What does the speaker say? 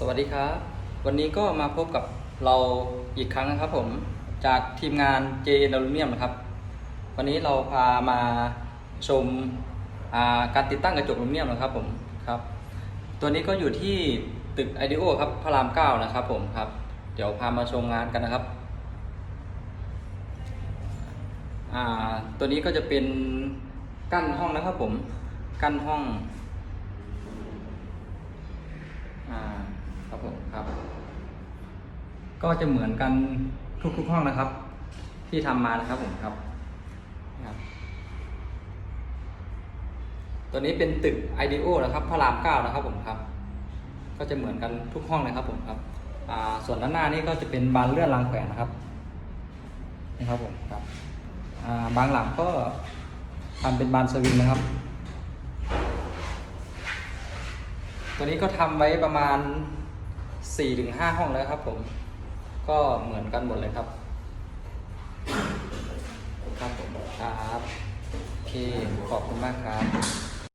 สวัสดีครับ วันนี้ก็มาพบกับเราอีกครั้งนะครับผมจากทีมงานเจนอลูเนียมนะครับ วันนี้เราพามาชมาการติดตั้งกระจกอลูมิเนียมนะครับผมครับ ตัวนี้ก็อยู่ที่ตึกไอเดโอครับพระรามเก้านะครับผมครับ เดี๋ยวพามาชมงานกันนะครับตัวนี้ก็จะเป็นกั้นห้องนะครับผมกั้นห้อง ก็จะเหมือนกันทุกๆห้องนะครับ ที่ทำมานะครับผมครับ ตัวนี้เป็นตึก ido นะครับพระรามเก้านะครับผมครับ ก็จะเหมือนกันทุกห้องเลยครับผมครับส่วนด้านหน้านี่ก็จะเป็นบานเลื่อนรางแขวนนะครับนี่ครับผมครับาบางหลังก็ทำเป็นบานสวิงนะครับ ตัวนี้ก็ทำไว้ประมาณ4-5ห้องแล้วครับผม ก็เหมือนกันหมดเลยครับ ครับผมครับโอเคขอบคุณมากครับ